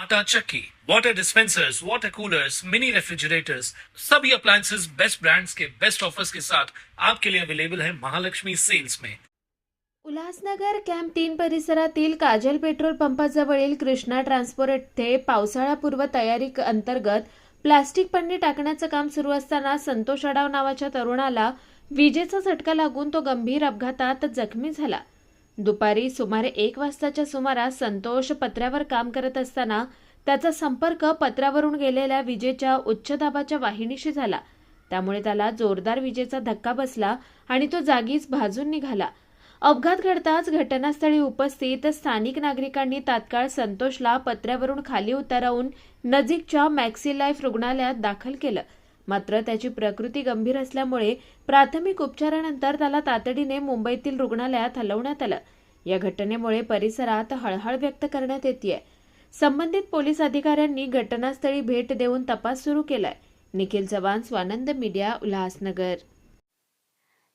आटा चक्की, water dispensers water coolers mini refrigerators सभी appliances best brands के बेस्ट ऑफर्स के साथ आपके लिए अवेलेबल है महालक्ष्मी सेल्स में। उल्हासनगर कॅम्प तीन परिसरातील काजल पेट्रोल पंपाजवळील कृष्णा ट्रान्सपोर्ट येथे पावसाळापूर्व तयारी अंतर्गत प्लास्टिक पन्नी टाकण्याचं काम सुरू असताना संतोष अडाव नावाच्या तरुणाला विजेचा झटका लागून तो गंभीर अपघातात जखमी झाला. दुपारी सुमारे एक वाजताच्या सुमारास संतोष पत्र्यावर काम करत असताना त्याचा संपर्क पत्रावरून गेलेल्या विजेच्या उच्च दाबाच्या वाहिनीशी झाला. त्यामुळे त्याला जोरदार विजेचा धक्का बसला आणि तो जागीच भाजून निघाला. अपघात घडताच घटनास्थळी उपस्थित स्थानिक नागरिकांनी तात्काळ संतोषला पत्र्यावरून खाली उतरवून नजीकच्या मॅक्सी लाईफ रुग्णालयात दाखल केलं. मात्र त्याची प्रकृती गंभीर असल्यामुळे प्राथमिक उपचारानंतर त्याला तातडीने मुंबईतील रुग्णालयात हलवण्यात आलं. या घटनेमुळे परिसरात हळहळ व्यक्त करण्यात येते संबंधित पोलीस अधिकाऱ्यांनी घटनास्थळी भेट देऊन तपास सुरू केलाय. निखिल चव्हाण स्वानंद मीडिया उल्हासनगर.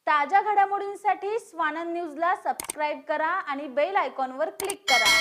ताज्या घडामोडींसाठी स्वानंद न्यूजला सबस्क्राईब करा आणि बेल आयकॉनवर क्लिक करा.